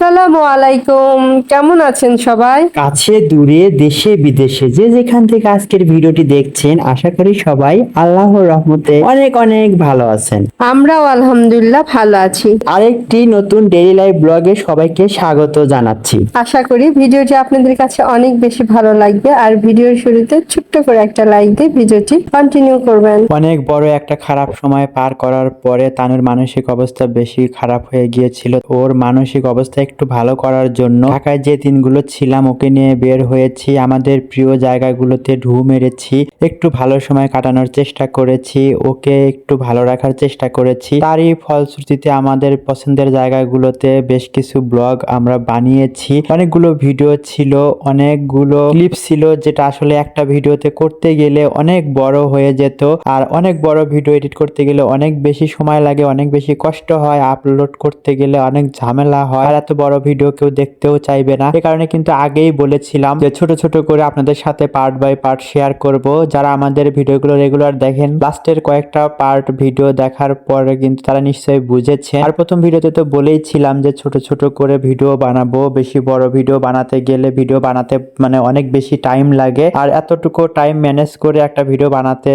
আসসালামু আলাইকুম। কেমন আছেন সবাই? কাছে দূরে দেশে বিদেশে যে যেখান থেকে আজকের ভিডিওটি দেখছেন আশা করি সবাই আল্লাহর রহমতে অনেক অনেক ভালো আছেন। আমরাও আলহামদুলিল্লাহ ভালো আছি। আরেকটি নতুন ডেইলি লাইফ ব্লগে সবাইকে স্বাগত জানাচ্ছি। আশা করি ভিডিওটি আপনাদের কাছে অনেক বেশি ভালো লাগবে আর ভিডিওর শুরুতে ছোট্ট করে একটা লাইক দিয়ে ভিডিওটি কন্টিনিউ করবেন। অনেক বড় একটা খারাপ সময় পার করার পরে তানুর মানসিক অবস্থা বেশি খারাপ হয়ে গিয়েছিল। ওর মানসিক অবস্থা একটু ভালো করার জন্য। ঢাকায় যে দিনগুলো ছিলাম, ওকে নিয়ে বের হয়েছি। আমাদের প্রিয় জায়গাগুলোতে ঢু মেরেছি। একটু ভালো সময় কাটানোর চেষ্টা করেছি। ওকে একটু ভালো রাখার চেষ্টা করেছি। তারই ফলশ্রুতিতে আমাদের পছন্দের জায়গাগুলোতে বেশ কিছু ব্লগ আমরা বানিয়েছি। অনেকগুলো ভিডিও ছিল, অনেকগুলো ক্লিপ ছিল, যেটা আসলে একটা ভিডিওতে করতে গেলে অনেক বড় হয়ে যেত। আর অনেক বড় ভিডিও এডিট করতে গেলে অনেক বেশি সময় লাগে, অনেক বেশি কষ্ট হয়। আপলোড করতে গেলে অনেক ঝামেলা হয়। আর এত বড় ভিডিও কেউ দেখতেও চাইবে না। এ কারণে কিন্তু আগেই বলেছিলাম যে ছোট ছোট করে আপনাদের সাথে পার্ট বাই পার্ট শেয়ার করব। যারা আমাদের ভিডিওগুলো রেগুলার দেখেন লাস্টের কয়েকটা পার্ট ভিডিও দেখার পরে কিন্তু তারা নিশ্চয়ই বুঝেছে আর প্রথম ভিডিওতে তো বলেইছিলাম যে ছোট ছোট করে ভিডিও বানাবো, বেশি বড় ভিডিও বানাতে গেলে ভিডিও বানাতে মানে অনেক বেশি টাইম লাগে। আর এতটুকু টাইম ম্যানেজ করে একটা ভিডিও বানাতে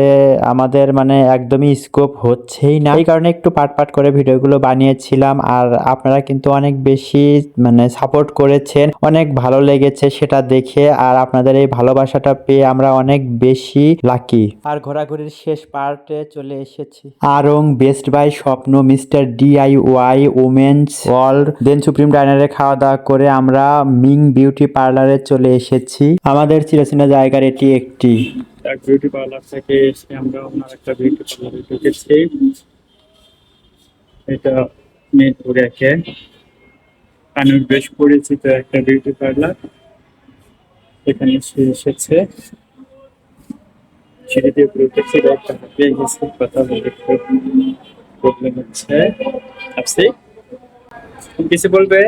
আমাদের মানে একদমই স্কোপ হচ্ছেই না। এই কারণে একটু পার্ট পার্ট করে ভিডিওগুলো বানিয়েছিলাম। আর আপনারা কিন্তু অনেক বেশি মানে সাপোর্ট করেছেন অনেক ভালো লেগেছে সেটা দেখে আর আপনাদের এই ভালোবাসাটা পেয়ে আমরা অনেক বেশি লাকি আর ঘোরাঘুরির শেষ পার্টে চলে এসেছি। Aarong Best Buy Shwapno mister DIY women's world then supreme ডাইনারে খাওয়া দাওয়া করে আমরা মিং বিউটি পার্লারে চলে এসেছি। আমাদের চিরচেনা জায়গার এটি একটি। এক বিউটি পার্লার থেকে এসে আমরা ওনার একটা বিউটি পার্লারে ঢুকেছি। এটা মেদিনীপুর একে কানুর বেশ পরিচিত একটা বিউটি পার্লার। এখানে এসে এসেছে। সিঁড়ি দিয়ে উপরে উঠেছে একটা হাঁপিয়ে গেছে, কথা বলতে প্রবলেম হচ্ছে। আপসি, কিছু বলবে?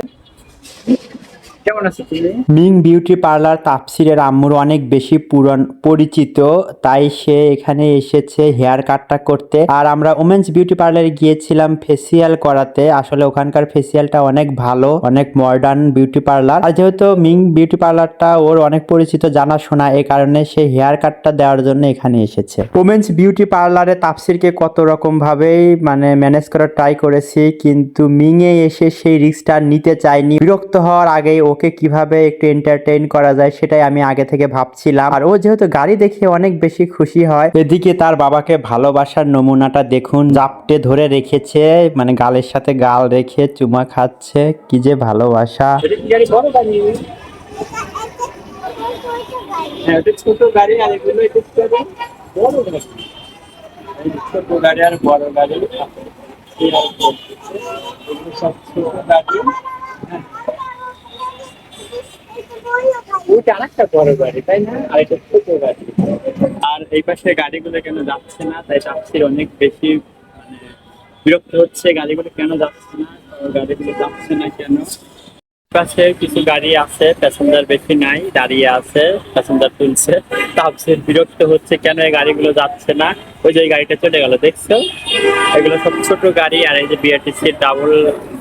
কেমন আছো তুমি? মিং বিউটি পার্লার তাপসিরের আম্মুর অনেক বেশি পুরন, পরিচিত, তাই সে এখানে এসেছে হেয়ার কাটটা করতে। আর আমরা ওমেন্স বিউটি পার্লারে গিয়েছিলাম ফেসিয়াল করাতে। আসলে ওখানকার ফেসিয়ালটা অনেক ভালো, অনেক মডার্ন বিউটি পার্লার আর যেহেতু মিং বিউটি পার্লারটা ওর অনেক পরিচিত জানাশোনা এই কারণে সে হেয়ার কাটটা দেওয়ার জন্য এখানে এসেছে। ওমেন্স বিউটি পার্লারে তাপসিরকে কত রকম ভাবেই মানে ম্যানেজ করার ট্রাই করেছি, কিন্তু মিং এ এসে সেই রিস্কটা নিতে চাইনি বিরক্ত হওয়ার আগেই ওকে কীভাবে একটু এন্টারটেইন করা যায় সেটাই আমি আগে থেকে ভাবছিলাম। আর ও যেহেতু গাড়ি দেখে অনেক বেশি খুশি হয়, এদিকে তার বাবাকে ভালোবাসার নমুনাটা দেখুন। জাপটে ধরে রেখেছে মানে গালের সাথে গাল রেখে চুমা খাচ্ছে, কি যে ভালোবাসা। হ্যাঁ ছোট গাড়ি আর বড় গাড়ি। সব ছোট গাড়ি। হ্যাঁ। আর এই পাশে গাড়িগুলো কেন যাচ্ছে না? তাই যাচ্ছি অনেক বেশি মানে বিরক্ত হচ্ছে। গাড়িগুলো কেন যাচ্ছে না? গাড়িগুলো যাচ্ছে না কেন? পাশে কিছু গাড়ি আছে প্যাসেঞ্জার বেশি নাই, দাঁড়িয়ে আছে প্যাসেঞ্জার তুলছে। তাপসের বিরক্ত হচ্ছে, কেন এই গাড়িগুলো যাচ্ছে না? ওই যে গাড়িটা চলে গেল, দেখছ? এগুলো সব ছোট গাড়ি, আর এই যে বিআরটিসির ডাবল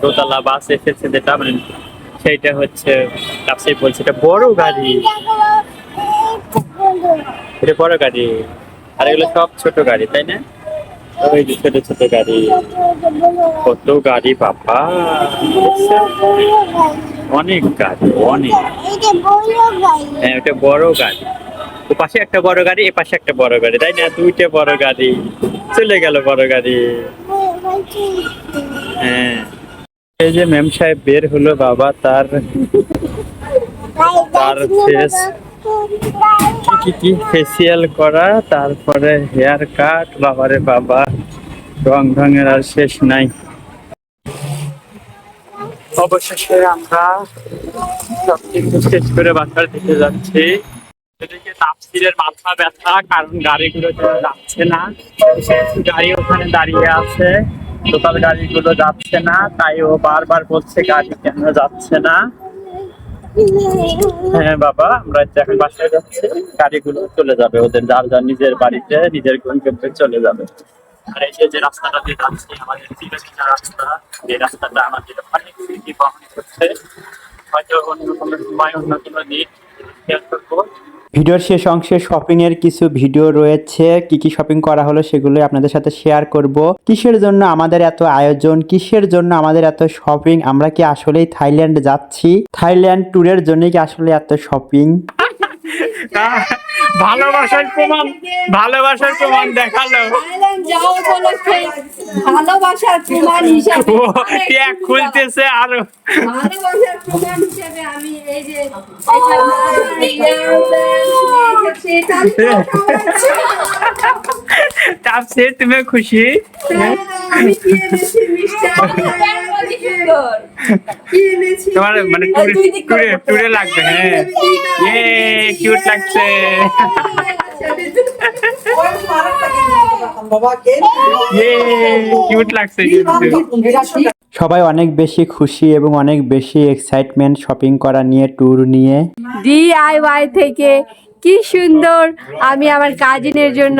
দোতলা বাস এসেছে যেটা মানে সেইটা হচ্ছে তাপসে বলছে, এটা বড় গাড়ি। এটা বড় গাড়ি। আর এগুলো সব ছোট গাড়ি, তাই না? ওই যে ছোট ছোট গাড়ি। কত গাড়ি, বাবা। অনেক গাড়ি, অনেক। হ্যাঁ ওটা বড় গাড়ি। ও পাশে একটা বড় গাড়ি, এ পাশে একটা বড় গাড়ি, তাই না? দুইটা বড় গাড়ি। চলে গেল বড় গাড়ি। হ্যাঁ। এই যে ম্যাম সাহেব বের হলো, বাবা তার তার ফেস কি কি ফেসিয়াল করা, তারপরে হেয়ার কাট বাবারে বাবা রং ঢঙের আর শেষ নাই। অবশেষে আমরা সব কিছু শেষ করে বাসার দিকে যাচ্ছি। এদিকে তাপসিরের মাথা ব্যথা, কারণ গাড়িগুলো যাচ্ছে না। গাড়ি ওখানে দাঁড়িয়ে আছে। টোটাল গাড়িগুলো যাচ্ছে না, তাই ও বারবার বলছে গাড়ি কেন যাচ্ছে না। হ্যাঁ বাবা, আমরা এখন বাসায় যাচ্ছি, গাড়িগুলো চলে যাবে ওদের, যার যার নিজের বাড়িতে, নিজের গন্তব্যে চলে যাবে। আর এই যে রাস্তাটা দিয়ে যাচ্ছি, আমাদের চিরচেনা রাস্তা, এই রাস্তাটা আমাদের অনেক স্মৃতি বহন করছে হয়তো অন্য কোনো সময় অন্য কোনো দিন শেয়ার করব। ভিডিওর শেষ অংশে শপিং এর কিছু ভিডিও রয়েছে। কি কি শপিং করা হলো সেগুলো আপনাদের সাথে শেয়ার করব। কিসের জন্য আমাদের এত আয়োজন? কিসের জন্য আমাদের এত শপিং? আমরা কি আসলেই থাইল্যান্ড যাচ্ছি? থাইল্যান্ড ট্যুরের জন্য কি আসলে এত শপিং? ভালোবাসার প্রমাণ ভালোবাসার প্রমাণ দেখাল। থাইল্যান্ড যাওয়া উপলক্ষে ভালোবাসার প্রমাণ হিসাবে ও ট্যাগ খুলতেছে আরও ভালোবাসার প্রমাণ হিসাবে আমি এই যে এসেছি তাপসে তুমি খুশি আমি কি এনেছি মিষ্টি কি এনেছি তোমার মানে টুরে টুরে টুরে লাগবে হ্যাঁ ইয়ে কিউট লাগছে সবাই অনেক বেশি খুশি এবং অনেক বেশি এক্সাইটমেন্ট শপিং করা নিয়ে ট্যুর নিয়ে। ডিআইওয়াই থেকে কি সুন্দর। আমি আমার কাজিনের জন্য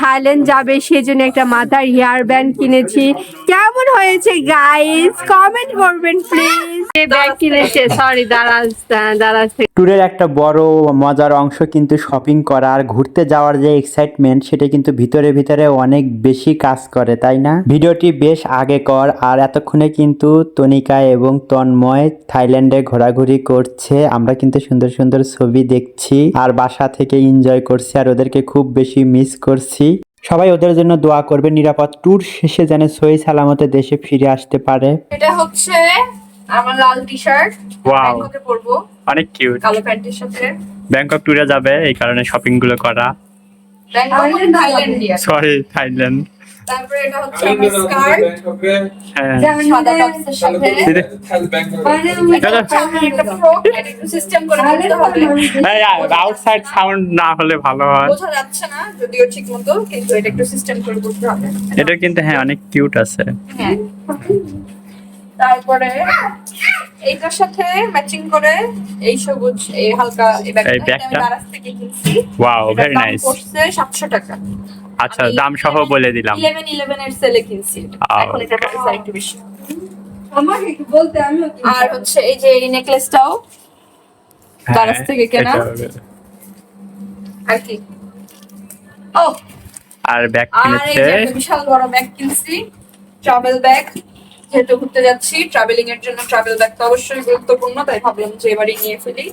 থাইল্যান্ড যাবে সেজন্য একটা মাথার হেয়ার ব্যান্ড কিনেছি। কেমন হয়েছে গাইস কমেন্ট করবেন প্লিজ ব্যাগ কিনেছে সরি দারাজ দারাজ ট্যুরের একটা বড় মজার অংশ কিন্তু শপিং করা আর ঘুরতে যাওয়ার যে এক্সাইটমেন্ট সেটা কিন্তু ভিতরে ভিতরে অনেক বেশি কাজ করে তাই না? ভিডিওটি বেশ আগে কর আর এতক্ষণে কিন্তু তনিকা এবং তন্ময় থাইল্যান্ডে ঘোরাঘুরি করছে। আমরা কিন্তু সুন্দর সুন্দর ছবি দেখছি আর বাসা থেকে এনজয় করছি আর ওদেরকে খুব বেশি মিস করছি। সবাই ওদের জন্য দোয়া করবে নিরাপদ ট্যুর শেষে যেন সই সালামতে দেশে ফিরে আসতে পারে। এটা হচ্ছে আমার লাল টি শার্ট Wow. ব্যাংককে পরবো। অনেক কিউট কালো প্যান্টের সাথে। ব্যাংকক ট্যুরে যাবে এই কারণে শপিংগুলো করা। ব্যাংকক থাইল্যান্ড সরি থাইল্যান্ড তারপরে এটা হচ্ছে আমার স্কার্ট হ্যাঁ। সাদা টপসের সাথে। দাদা। সামনে একটা ফ্রক এটা একটু সিস্টেম করে দিতে হবে। আউটসাইড সাউন্ড না হলে ভালো হয়। বোঝা যাচ্ছে না যদিও ঠিক মতো কিন্তু এটা একটু সিস্টেম করে করতে হবে। এটা কিন্তু হ্যাঁ অনেক কিউট আছে। হ্যাঁ। তারপরে এইটার সাথে ম্যাচিং করে এই সবুজ এই হালকা এই ব্যাগটা আমি? দারাজ থেকে কিনছি। ওয়াও ভেরি নাইস পড়ছে 700 টাকা। আচ্ছা দাম সহ বলে দিলাম। 11 11 এর সেলে কিনছি। এখন এটা প্রাইস আরেকটু বেশি। আমাকে বলতে আমিও আর হচ্ছে এই যে এই নেকলেসটাও থেকে কেনা। হ্যাঁ, আর কি? ও! আর ব্যাগ কিনেছে। একটা বিশাল বড় ব্যাগ কিনছি ট্রাভেল ব্যাগ যেহেতু ঘুরতে যাচ্ছি ট্রাভেলিং এর জন্য ট্রাভেল ব্যাগ তো অবশ্যই গুরুত্বপূর্ণ তাই ভাবলাম যে এবারই নিয়ে ফেলি।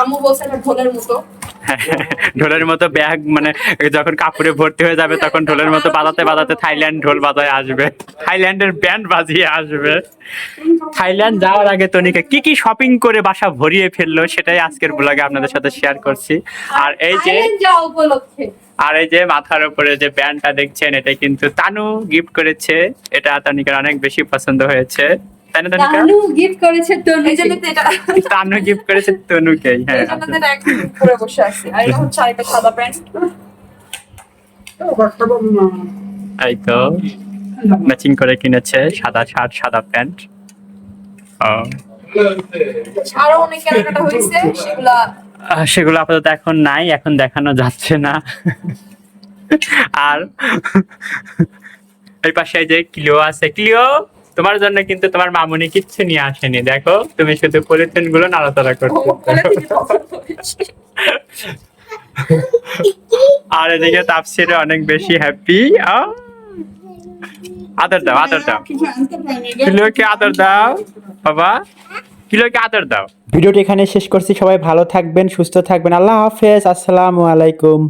আম্মু বলছে এটা ঢোলের মতো। ঢোলের মতো ব্যাগ মানে যখন কাপড়ে ভর্তি হয়ে যাবে তখন ঢোলের মতো বাজাতে বাজাতে থাইল্যান্ড ঢোল বাজায় আসবে। থাইল্যান্ডের ব্যান্ড বাজিয়ে আসবে। থাইল্যান্ড যাওয়ার আগে তনিকে কি কি শপিং করে বাসা ভরিয়ে ফেলল সেটাই আজকের ব্লগে আপনাদের সাথে শেয়ার করছি। আর এই যে আর এই যে মাথার উপরে যে ব্যান্ডটা দেখছেন এটা কিন্তু তানু গিফট করেছে। এটা তনিকার অনেক বেশি পছন্দ হয়েছে। তাই না তানু গিফট করেছে তো জন্য তো এটা তানু গিফট করেছে তনুকেই হ্যাঁ এই জন্য তো এটা এখন বসে আছি। আর এটা হচ্ছে আরেকটা সাদা প্যান্ট এই তো ম্যাচিং করে কিনেছে সাদা শার্ট সাদা প্যান্ট। ও। আরও অনেক কেনাকাটা হয়েছে সেগুলা সেগুলো আপাতত এখন নাই এখন দেখানো যাচ্ছে না। আর এই পাশে যে ক্লিও আছে। ক্লিও তোমার জন্য কিন্তু তোমার মামুনি কিচ্ছু নিয়ে আসেনি দেখো? তুমি শুধু পলিথিনগুলো নাড়াচাড়া করছ। আর এদিকে তাপসির অনেক বেশি হ্যাপি আদর দাও আদর দাও। কিলোকে আদর দাও বাবা। কিলোকে আদর দাও। ভিডিওটি এখানে শেষ করছি সবাই ভালো থাকবেন সুস্থ থাকবেন। আল্লাহ হাফেজ আসসালামু আলাইকুম।